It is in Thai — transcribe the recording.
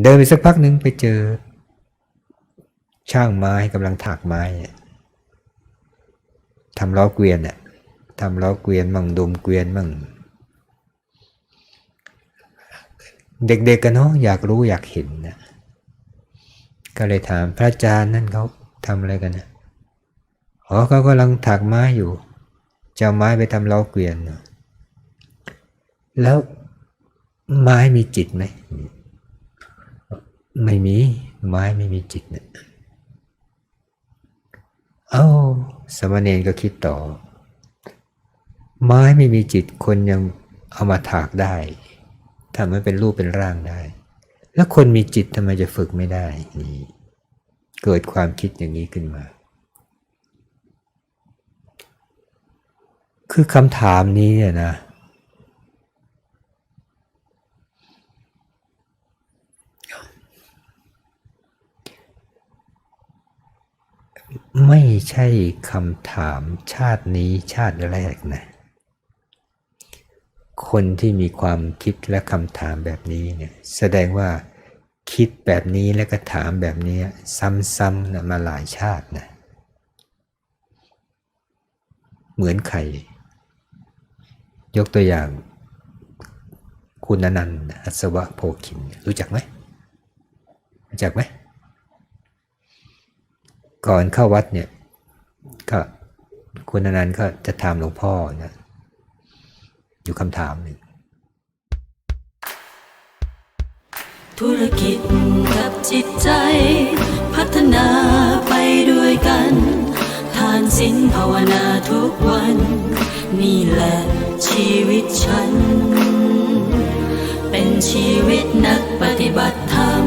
เดินไปสักพักหนึ่งไปเจอ ช่างไม้กำลังถักไม้ทำล้อเกวียนน่ะทำล้อเกวียนมั่งดมเกวียนมั่งเด็กๆกันเนาะอยากรู้อยากเห็นนะก็เลยถามพระอาจารย์นั่นเขาทำอะไรกันนะอ๋อเขากำลังถักไม้อยู่จะเอาไม้ไปทำล้อเกวียนนะแล้วไม้มีจิตไหม ไม่มี ไม้ไม่มีจิตเนี่ยเอ้าสมณเณรก็คิดต่อ ไม้ไม่มีจิตคนยังเอามาถากได้ทำให้เป็นรูปเป็นร่างได้ แล้วคนมีจิตทำไมจะฝึกไม่ได้นี่เกิดความคิดอย่างนี้ขึ้นมา คือคำถามนี้เนี่ยนะ ไม่ใช่คำถามชาตินี้ชาติแรกนะ คนที่มีความคิดและคำถามแบบนี้เนี่ยแสดงว่าคิดแบบนี้และก็ถามแบบนี้ซ้ำๆนะมาหลายชาตินะ เหมือนใคร ยกตัวอย่าง คุณนันต์อัศวะโพคิน รู้จักไหมรู้จักไหม ก่อนเข้าวัดเนี่ย ก็คุณอนันต์ก็จะถามหลวงพ่อนะอยู่คำถามหนึ่งธุรกิจกับจิตใจ พัฒนาไปด้วยกัน ทานศีลภาวนาทุกวัน นี่แหละชีวิตฉัน เป็นชีวิตนักปฏิบัติธรรม